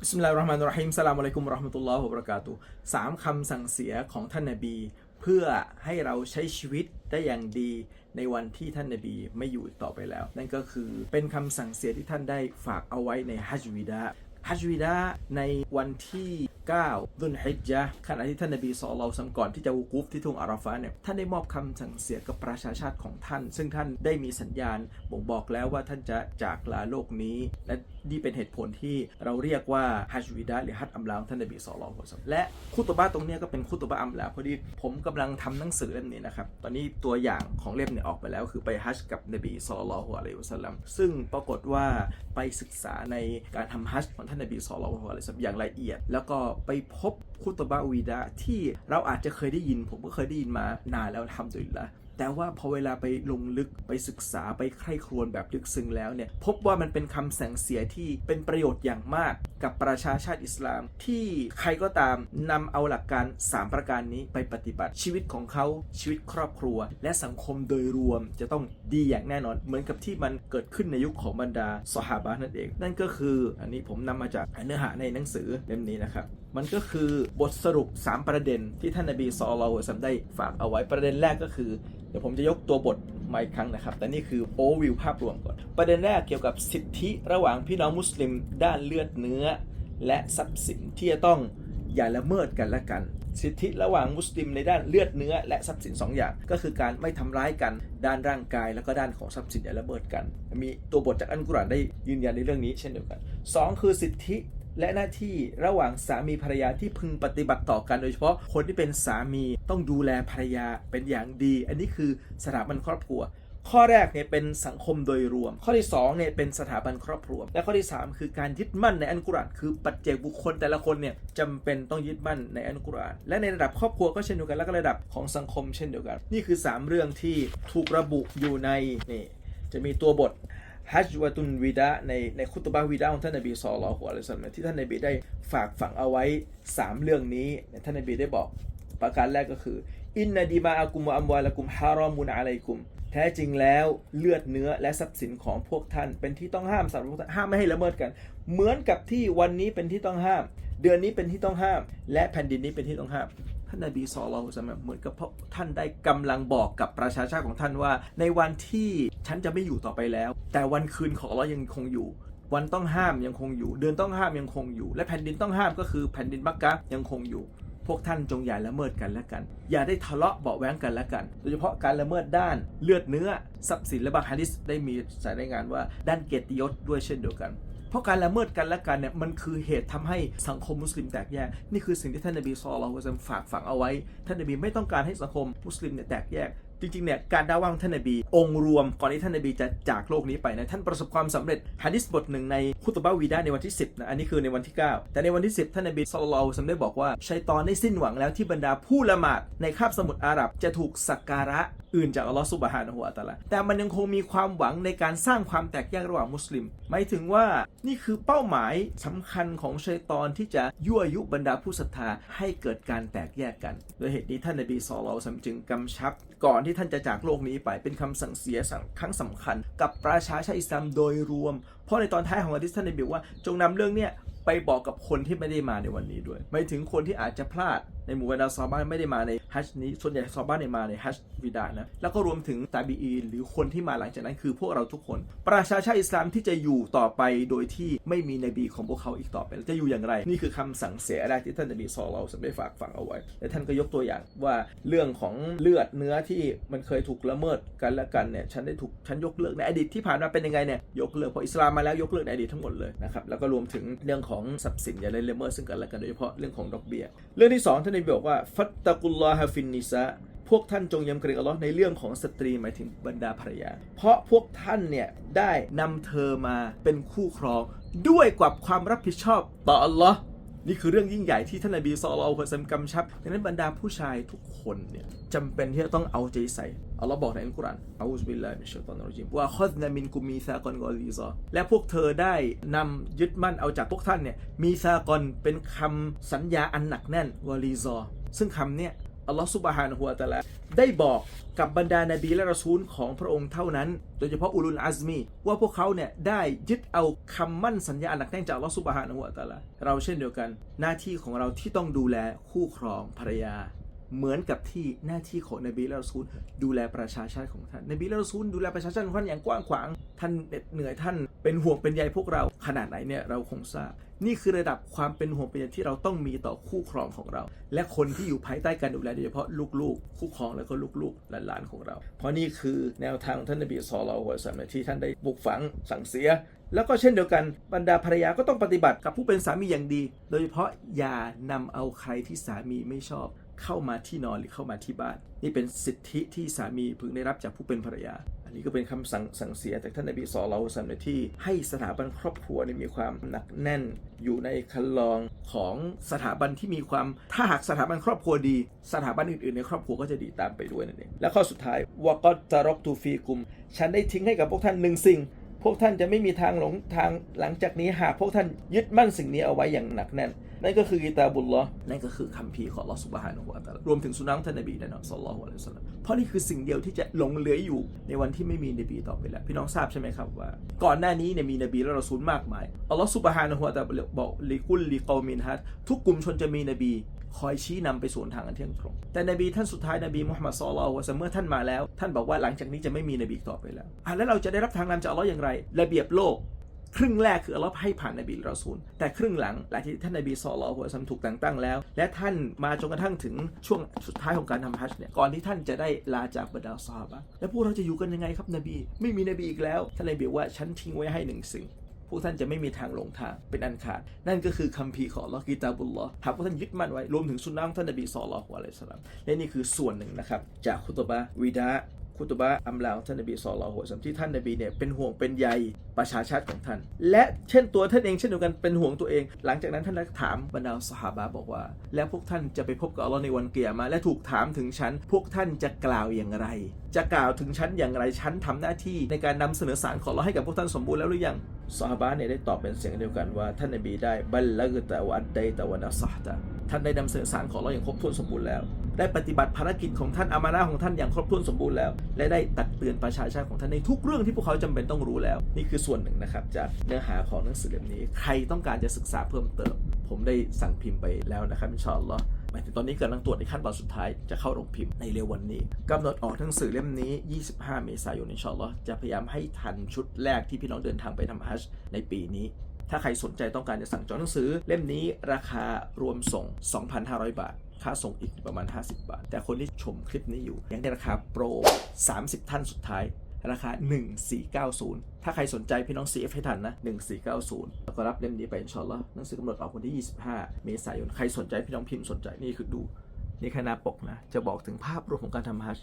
บิสมิลลาฮิรเราะห์มานิรเราะฮีมสลามอะลัยกุมเราะห์มะตุลลอฮ์วะบะเราะกาตุสามคำสั่งเสียของท่านนบี เพื่อให้เราใช้ชีวิตได้อย่างดีในวันที่ท่านนบีไม่อยู่ต่อไปแล้ว นั่นก็คือเป็นคำสั่งเสียที่ท่านได้ฝากเอาไว้ในฮัจญ์วิดาฮัจญ์วิดาในวันที่9ดุลฮิจญะขณะที่ท่านนบีศ็อลลัลลอฮุอะลัยฮิวะซัลลัมก่อนที่จะวุกุฟที่ทุ่งอาราฟะเนี่ยท่านได้มอบคำสั่งเสียกับประชาชาติของท่าน ซึ่งท่านได้มีสัญญาณบ่งบอกแล้วว่าท่านจะจากลาโลกนี้และ นี่เป็นเหตุผลที่เราเรียกว่าฮัจวิดาหรือฮัจอัมลาของท่านนบีศ็อลลัลลอฮุอะลัยฮิวะซัลลัมและคุตบะตรงนี้ก็เป็นคุตบะอัมลาพอดีผมกำลังทำหนังสือเล่มนี้นะครับ ตอนนี้ตัวอย่างของเล่มเนี่ยออกไปแล้ว คือไปฮัจกับนบีศ็อลลัลลอฮุอะลัยฮิวะซัลลัมซึ่งปรากฏว่าไปศึกษาในการทำฮัจของท่านนบีศ็อลลัลลอฮุอะลัยฮิวะซัลลัมอย่างละเอียด แล้วก็ไปพบคุตบะห์วีดาที่เราอาจจะเคยได้ยินผมก็เคยได้ยินมานานแล้วทำดุลิลละ แต่ว่าพอเวลาไปลงลึกไปศึกษาไปใคร่ครวญแบบลึกซึ้งแล้วเนี่ยพบว่ามันเป็นคำสั่งเสียที่เป็นประโยชน์อย่างมากกับประชาชาติอิสลาม ที่ใครก็ตามนำเอาหลักการ 3 ประการนี้ไปปฏิบัติชีวิตของเขาชีวิตครอบครัว และสังคมโดยรวมจะต้องดีอย่างแน่นอน เหมือนกับที่มันเกิดขึ้นในยุคของบรรดาสหาบะนั่นเอง นั่นก็คืออันนี้ผมนำมาจากเนื้อหาในหนังสือเล่มนี้นะครับมันก็คือบทสรุป 3 ประเด็นที่ท่านนบีซอลลัลลอฮุอะลัยฮิวะซัลลัมได้ฝากเอาไว้ประเด็นแรกก็คือ เดี๋ยวผมจะยกตัวบทมาอีกครั้งนะครับ แต่นี่คือโอวิวภาพรวมก่อน ประเด็นแรกเกี่ยวกับสิทธิระหว่างพี่น้องมุสลิม ด้านเลือดเนื้อ และทรัพย์สินที่จะต้องอย่าละเมิดกันและกัน สิทธิระหว่างมุสลิมในด้านเลือดเนื้อ และทรัพย์สินสองอย่าง ก็คือการไม่ทำร้ายกันด้านร่างกาย แล้วก็ด้านของทรัพย์สินอย่าละเมิดกัน มีตัวบทจากอัลกุรอานได้ยืนยันในเรื่องนี้เช่นเดียวกันสองคือสิทธิ และหน้าที่ระหว่างสามีภรรยาที่พึงปฏิบัติต่อกันโดยเฉพาะคนที่เป็นสามีต้องดูแลภรรยาเป็นอย่างดี อันนี้คือสถาบันครอบครัว ข้อแรกเนี่ยเป็นสังคมโดยรวม ข้อที่2เนี่ยเป็นสถาบันครอบครัว และข้อที่ 3 คือการยึดมั่นในอันกุรานคือปัจเจกบุคคลแต่ละคนเนี่ยจำเป็นต้องยึดมั่นในอันกุราน และในระดับครอบครัวก็เช่นเดียวกันและก็ระดับของสังคมเช่นเดียวกัน นี่คือ 3 เรื่องที่ถูกระบุอยู่ในนี่จะมีตัวบท ฮัจวะตุนวิดะในในคุตบะวิดะของท่านนบีศ็อลลัลลอฮุอะลัยฮิวะซัลลัมที่ท่านนบีได้ฝากฝังเอาไว้ 3 เรื่องนี้ท่านนบีได้บอกประการแรกก็คืออินนาดีมาอากุมะอัมวาละกุมฮารอมุนอะลัยกุม แท้จริงแล้วเลือดเนื้อและทรัพย์สินของพวกท่าน เป็นที่ต้องห้ามสำหรับพวกท่านห้ามไม่ให้ละเมิดกัน เหมือนกับที่วันนี้เป็นที่ต้องห้าม เดือนนี้เป็นที่ต้องห้าม และแผ่นดินนี้เป็นที่ต้องห้าม ท่านนบีศ็อลลัลลอฮุอะลัยฮิวะซัลลัมเหมือนกับพวกท่านได้กำลังบอกกับประชาชาติของท่านว่า ในวันที่ฉันจะไม่อยู่ต่อไปแล้ว แต่วันคืนของเรายังคงอยู่ วันต้องห้ามยังคงอยู่ เดือนต้องห้ามยังคงอยู่ และแผ่นดินต้องห้ามก็คือแผ่นดินมักกะยังคงอยู่ พวกท่านจงอย่าละเมิดกันและกัน อย่าได้ทะเลาะเบาแว้งกันและกัน โดยเฉพาะการละเมิดด้านเลือดเนื้อทรัพย์สินและบางฮะดิษได้มีสายรายงานว่าด้านเกียรติยศด้วยเช่นเดียวกัน เพราะการละเมิดกันและกันเนี่ยมันคือเหตุทำให้สังคมมุสลิมแตกแยก นี่คือสิ่งที่ท่านนบีศ็อลลอฮุซัมฝากฝังเอาไว้ ท่านนบีไม่ต้องการให้สังคมมุสลิมเนี่ยแตกแยกจริงๆเนี่ยการดาว่างท่านนบี องค์รวมก่อนที่ท่านนบีจะจากโลกนี้ไปนะท่านประสบความสำเร็จฮะดิษบทหนึ่งในคุตบะวีดาในวันที่ 10นะอันนี้คือในวันที่ 9 แต่ในวันที่ 10 ท่านนบีศ็อลลัลลอฮุลัยฮิวะซัลลัมได้บอกว่าชัยตอนได้สิ้นหวังแล้วที่บรรดาผู้ละหมาดในคาบสมุทรอาหรับจะถูกสักการะอื่นจากอัลลอฮฺซุบฮานะฮูวะตะอาลาแต่มันยังคงมีความหวังในการสร้างความแตกแยกระหว่างมุสลิม หมายถึงว่านี่คือเป้าหมายสำคัญของชัยตอนที่จะยั่วยุบรรดาผู้ศรัทธาให้เกิดการแตกแยกกัน โดยเหตุนี้ท่านนบีศ็อลลัลลอฮุอะลัยฮิวะซัลลัมจึงกำชับ ก่อนที่ท่านจะจากโลกนี้ไปเป็นคำสั่งเสียสั่งครั้งสำคัญ กับประชาชาติอิสลามโดยรวม เพราะในตอนท้ายของอะดิษท่านนบีว่าจงนำเรื่องเนี้ยไปบอกกับคนที่ไม่ได้มาในวันนี้ด้วยหมายถึงคนที่อาจจะพลาด ในหมู่บรรดาซาบ้านไม่ได้มาในฮัจญ์นี้ ส่วนใหญ่ซาบ้านเนี่ยมาในฮัจญ์วิดานะ แล้วก็รวมถึงตาบีอีนหรือคนที่มาหลังจากนั้นคือพวกเราทุกคน ประชาชาติอิสลามที่จะอยู่ต่อไปโดยที่ไม่มีนบีของพวกเขาอีกต่อไปจะอยู่อย่างไร นี่คือคำสั่งเสียแรกที่ท่านนบีซอลลัลลอฮุอะลัยฮิวะซัลลัมได้ฝากฝังเอาไว้ และท่านก็ยกตัวอย่างว่าเรื่องของเลือดเนื้อที่มันเคยถูกละเมิดกันและกันเนี่ยฉันได้ถูกฉันยกเลิกในอดีตที่ผ่านมาเป็นยังไงเนี่ยยกเลิกพออิสลามมาแล้วยกเลิกในอดีตทั้งหมดเลยนะครับแล้วก็รวมถึงเรื่องของทรัพย์สินอย่าได้ละเมิดซึ่งกันและกันโดยเฉพาะเรื่องของดอกเบี้ยเรื่องที่สองท่านนบีบอกว่า ฟัตตะกุลลอฮฟินนิซะพวกท่านจงยำเกรงอัลลอฮ์ในเรื่องของสตรีหมายถึงบรรดาภรรยา เพราะพวกท่านเนี่ยได้นำเธอมาเป็นคู่ครอง ด้วยกับความรับผิดชอบต่ออัลลอฮ์นี่คือเรื่องยิ่งใหญ่ที่ท่านนบีศ็อลลัลลอฮุอะลัยฮิวะซัลลัมกำชับดังนั้นบรรดาผู้ชายทุกคนเนี่ยจำเป็นที่จะต้องเอาใจใส่ อัลลอฮ์บอกในอัลกุรอานอะอูซบิลลาฮิมินชัยฏอนรรจีมว่าคอดนมินกุมีซากอนกอลีซอและพวกเธอได้นำยึดมั่นเอาจากพวกท่านเนี่ยมีซากอนเป็นคำสัญญาอันหนักแน่นวอลีซอซึ่งคำเนี่ยอัลลอฮฺซุบฮานะฮูวตะอาลาได้บอกกับบรรดานบีและรอซูลของพระองค์เท่านั้น โดยเฉพาะอุลุลอาซมี ว่าพวกเขาเนี่ยได้ยึดเอาคำมั่นสัญญาอันหนักแน่นจากอัลลอฮฺซุบฮานะฮูวตะอาลาเราเช่นเดียวกัน หน้าที่ของเราที่ต้องดูแลคู่ครองภรรยา เหมือนกับที่หน้าที่ของนบีละซูลดูแลประชาชาติของท่านนบีละซูลดูแลประชาชาติของท่านอย่างกว้างขวาง ท่านเหน็ดเหนื่อยท่านเป็นห่วงเป็นใยพวกเราขนาดไหนเนี่ยเราคงทราบ นี่คือระดับความเป็นห่วงเป็นใยที่เราต้องมีต่อคู่ครองของเรา และคนที่อยู่ภายใต้การดูแลโดยเฉพาะลูกๆ คู่ครองแล้วก็ลูกๆหลานๆของเรา เพราะนี่คือแนวทางท่านนบีศอลลัลลอฮุอะลัวะซัลลัมที่ท่านได้ปลูกฝังสั่งเสีย แล้วก็เช่นเดียวกันบรรดาภรรยาก็ต้องปฏิบัติกับผู้เป็นสามีอย่างดี โดยเฉพาะอย่านำเอาใครที่สามีไม่ชอบ เข้ามาที่นอนหรือเข้ามาที่บ้าน นี่เป็นสิทธิที่สามีพึงได้รับจากผู้เป็นภรรยา อันนี้ก็เป็นคำสั่งสั่งเสียจากท่านนบีศอลลัลลอฮุอะลัยฮิวะซัลลัมที่ ให้สถาบันครอบครัวนี่มีความหนักแน่น อยู่ในคันลองของสถาบันที่มีความถ้าหากสถาบันครอบครัวดี สถาบันอื่นๆ ในครอบครัวก็จะดีตามไปด้วยนั่นเองและข้อสุดท้ายวกอตารกตูฟีกุม ฉันได้ทิ้งให้กับพวกท่านหนึ่งสิ่งพวกท่านจะไม่มีทางหลงทางหลังจากนี้หากพวกท่านยึดมั่นสิ่งนี้เอาไว้อย่างหนักแน่นนั่นก็คือกิตาบุลลอนั่นก็คือคัมภีร์ของอัลลอฮ์สุบฮานะฮูวะตะรวมถึงสุนัขท่านนบีแน่นอนศ็อลลัลลอฮุอะลัยฮิวะซัลลัมเพราะนี่คือสิ่งเดียวที่จะหลงเหลืออยู่ในวันที่ไม่มีนบีต่อไปแล้ว พี่น้องทราบใช่ไหมครับว่า ก่อนหน้านี้เนี่ยมีนบีและรอซูลมากมายอัลลอฮ์สุบฮานะฮูวะตะบอกลิกุลลิกอมินฮัดทุกกลุ่มชนจะมีนบีคอยชี้นำไปสู่ทางอันเที่ยงตรง แต่นบีท่านสุดท้ายนบีมุฮัมมัดศ็อลลัลลอฮุอะลัยฮิวะซัลลัมเมื่อท่านมาแล้ว ท่านบอกว่าหลังจากนี้จะไม่มีนบีต่อไปแล้วอะแล้วเราจะได้รับทางนำจากอัลลอฮ์อย่างไร ระเบียบโลก ครึ่งแรกคืออัลลอฮ์ให้ผ่านนบีรอซูล แต่ครึ่งหลังหลังที่ท่านนบีศ็อลลัลลอหัวะซัมถูกแต่งตั้งแล้ว และท่านมาจนกระทั่งถึงช่วงสุดท้ายของการทำฮัจญ์เนี่ยก่อนที่ท่านจะได้ลาจากบรรดาซอฮาบะแล้วพวกเราจะอยู่กันยังไงครับนบี ไม่มีนบีอีกแล้ว ท่านนบีบอกว่าฉันทิ้งไว้ให้หนึ่งสิ่งพวกท่านจะไม่มีทางหลงทางเป็นอันขาด นั่นก็คือคัมภีร์ของลอกิตาบุลลอฮ์หากพวกท่านยึดมั่นไว้ รวมถึงสุนนะของท่านนบีศ็อลลัลลอะลัยฮิวะซัลลัมและนี่คือส่วนหนึ่งนะครับ จากคุตบะวิดา คุตบะอัมลาของท่านนบีศ็อลลัลลอฮุอะลัยฮิวะซัลลัมที่ท่านนบีเนี่ยเป็นห่วงเป็นใยประชาชาติของท่าน และเช่นตัวท่านเองเช่นเดียวกันเป็นห่วงตัวเอง หลังจากนั้นท่านได้ถามบรรดาสหาบะบอกว่า แล้วพวกท่านจะไปพบกับอัลลอฮ์ในวันเกียรมาและถูกถามถึงฉัน พวกท่านจะกล่าวอย่างไร จะกล่าวถึงฉันอย่างไรฉันทำหน้าที่ในการนำเสนอสารของเราให้กับพวกท่านสมบูรณ์แล้วหรือยังสหาบะเนี่ยได้ตอบเป็นเสียงเดียวกันว่าท่านนบีได้บัลลักตะวัดไดตะวะนัสซะฮ์ตะท่านได้นำเสนอสารของเราอย่างครบถ้วนสมบูรณ์แล้ว ได้ปฏิบัติภารกิจของท่านอามานะของท่านอย่างครบถ้วนสมบูรณ์แล้ว และได้ตักเตือนประชาชาติของท่านในทุกเรื่องที่พวกเขาจำเป็นต้องรู้แล้ว นี่คือส่วนหนึ่งนะครับจากเนื้อหาของหนังสือเล่มนี้ ใครต้องการจะศึกษาเพิ่มเติม ผมได้สั่งพิมพ์ไปแล้วนะครับอินชาอัลลอฮ์หมายถึงตอนนี้กำลังตรวจในขั้นตอนสุดท้ายจะเข้าโรงพิมพ์ในเร็ววันนี้กำหนดออกหนังสือเล่มนี้ 25 เมษายนอินชาอัลลอฮ์จะพยายามให้ทันชุดแรกที่พี่น้องเดินทางไปทำฮัจญ์ในปีนี้ถ้าใครสนใจต้องการจะสั่งจองหนังสือ เล่มนี้ราคารวมส่ง 2,500 บาท ค่าส่งอีกประมาณ 50 บาท แต่คนที่ชมคลิปนี้อยู่ ยังได้ราคาโปร 30 ท่านสุดท้าย ราคา 1490 ถ้าใครสนใจพี่น้อง CF ให้ทันนะ 1490 แล้วก็รับเล่มนี้ไปอินชอัลลอฮ์หนังสือกำหนดออกวันที่ 25 เมษายน ใครสนใจพี่น้องพิมพ์สนใจนี่คือดู นี่ค่หน้าปกนะ จะบอกถึงภาพรวมของการทำฮัจ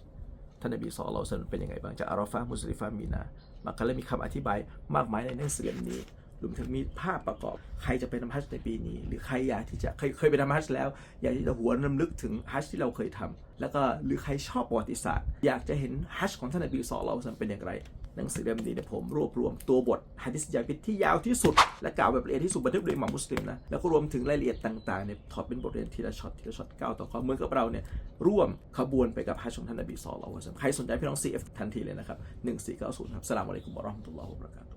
ท่านนบีศ็อลลัลลอฮุอะลัยฮิวะซัลลัมเป็นยังไงบ้างจากอาราฟะห์มุสลิฟะห์มีนามากันแล้วมีคำอธิบายมากมายในหนังสือเล่มนี้ รวมถึงมีภาพประกอบ ใครจะไปทำฮัจในปีนี้ หรือใครอยากที่จะเคยเคยไปทำฮัจแล้ว อยากที่จะหวนรำลึกถึงฮัจที่เราเคยทำแล้วก็หรือใครชอบประวัติศาสตร์ อยากจะเห็นฮัจของท่านนบีศ็อลลัลลอฮุอะลัยฮิวะซัลลัมเป็นอย่างไร หนังสือเล่มนี้เนี่ยผมรวบรวมตัวบทฮะดิษยาวิดที่ยาวที่สุด และกล่าวแบบละเอียดที่สุดบันทึกโดยอิหม่ามมุสลิมนะแล้วก็รวมถึงรายละเอียดต่างๆเนี่ยถอดเป็นบทเรียนทีละช็อตทีละช็อตก้าวต่อข้อเหมือนกับเราเนี่ยร่วมขบวนไปกับฮัจญ์ของท่านนบีศ็อลลัลยใครสนใจพี่น้อง CF ทันทีเลยนะครับ1490ครับสลามอะลัยกุมวะเราะห์มตุลลอฮ์วะบะเราะกาตุ